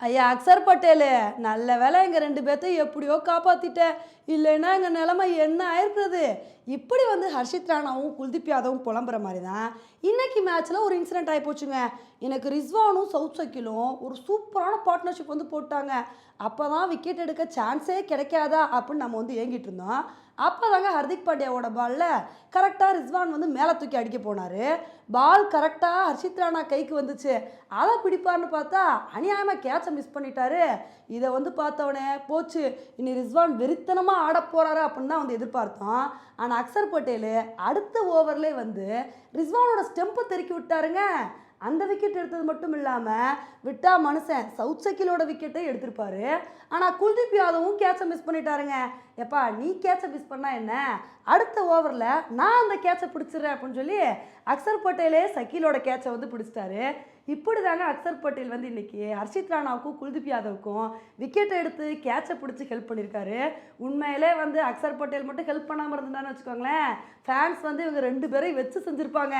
ஐயா அக்சர் பட்டேலு நல்ல வேலை எங்கள் ரெண்டு பேர்த்தையும் எப்படியோ காப்பாற்றிட்டேன் இல்லைன்னா எங்கள் நிலமை என்ன ஆயிருக்கிறது? இப்படி வந்து ஹர்ஷித் ராணாவும் குல்தீப் யாதவும் புலம்புற மாதிரி தான் இன்னைக்கு மேட்ச்சில் ஒரு இன்சிடென்ட் ஆகி போச்சுங்க. எனக்கு ரிஸ்வானும் சவுத் சக்கிலும் ஒரு சூப்பரான பார்ட்னர்ஷிப் வந்து போட்டாங்க. அப்போ தான் விக்கெட் எடுக்க சான்ஸே கிடைக்காதா அப்படின்னு நம்ம வந்து ஏங்கிட்டு இருந்தோம். அப்போ தாங்க ஹர்திக் பாண்டியாவோட பாலில் கரெக்டாக ரிஸ்வான் வந்து மேலே தூக்கி அடிக்க போனார். பால் கரெக்டாக ஹர்ஷித் ராணா கைக்கு வந்துச்சு. அதை பிடிப்பார்னு பார்த்தா அநியாயமாக கேட்சை மிஸ் பண்ணிட்டாரு. இதை வந்து பார்த்தவனே போச்சு. இனி ரிஸ்வான் வெறித்தனமாக ஆட போகிறாரு அப்படின்னு தான் வந்து எதிர்பார்த்தோம். ஆனால் அக்சர் பட்டேல் அடுத்த ஓவர்லேயே வந்து ரிஸ்வானோட ஸ்டெம்பை தெருக்கி விட்டாருங்க. அந்த விக்கெட் எடுத்தது மட்டும் இல்லாமல் விட்டா மனுஷன் சவுத் சக்கிலோட விக்கெட்டை எடுத்திருப்பாரு. ஆனால் குல்தீப் யாதவும் கேட்சை மிஸ் பண்ணிட்டாருங்க. எப்பா நீ கேட்சை மிஸ் பண்ணால் என்ன? அடுத்த ஓவரில் நான் அந்த கேட்சை பிடிச்சிடுறேன் அப்படின்னு சொல்லி அக்சர் பட்டேலே சக்கீலோட கேட்சை வந்து பிடிச்சிட்டாரு. இப்படி தாங்க அக்சர் பட்டேல் வந்து இன்றைக்கி ஹர்ஷித் ராணாவுக்கும் குல்தீப் யாதவுக்கும் விக்கெட்டை எடுத்து கேட்சை பிடிச்சி ஹெல்ப் பண்ணியிருக்காரு. உண்மையிலே வந்து அக்சர் பட்டேல் மட்டும் ஹெல்ப் பண்ணாமல் இருந்தான்னு வச்சுக்கோங்களேன். ஃபேன்ஸ் வந்து இவங்க ரெண்டு பேரையும் வச்சு செஞ்சுருப்பாங்க.